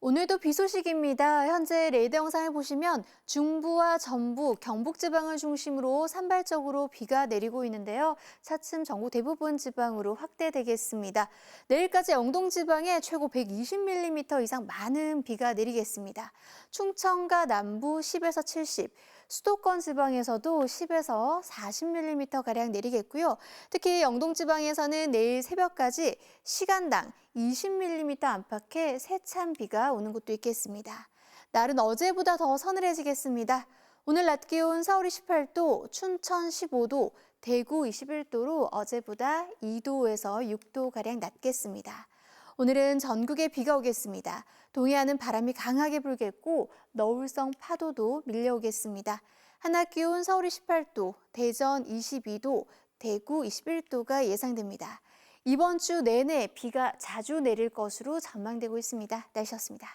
오늘도 비 소식입니다. 현재 레이더 영상을 보시면 중부와 전북, 경북 지방을 중심으로 산발적으로 비가 내리고 있는데요. 차츰 전국 대부분 지방으로 확대되겠습니다. 내일까지 영동 지방에 최고 120mm 이상 많은 비가 내리겠습니다. 충청과 남부 10에서 70, 수도권 지방에서도 10에서 40mm 가량 내리겠고요. 특히 영동 지방에서는 내일 새벽까지 시간당 20mm 안팎의 세찬 비가 오는 곳도 있겠습니다. 날은 어제보다 더 서늘해지겠습니다. 오늘 낮 기온 서울이 18도, 춘천 15도, 대구 21도로 어제보다 2도에서 6도 가량 낮겠습니다. 오늘은 전국에 비가 오겠습니다. 동해안은 바람이 강하게 불겠고 너울성 파도도 밀려오겠습니다. 한낮 기온 서울이 18도, 대전 22도, 대구 21도가 예상됩니다. 이번 주 내내 비가 자주 내릴 것으로 전망되고 있습니다. 날씨였습니다.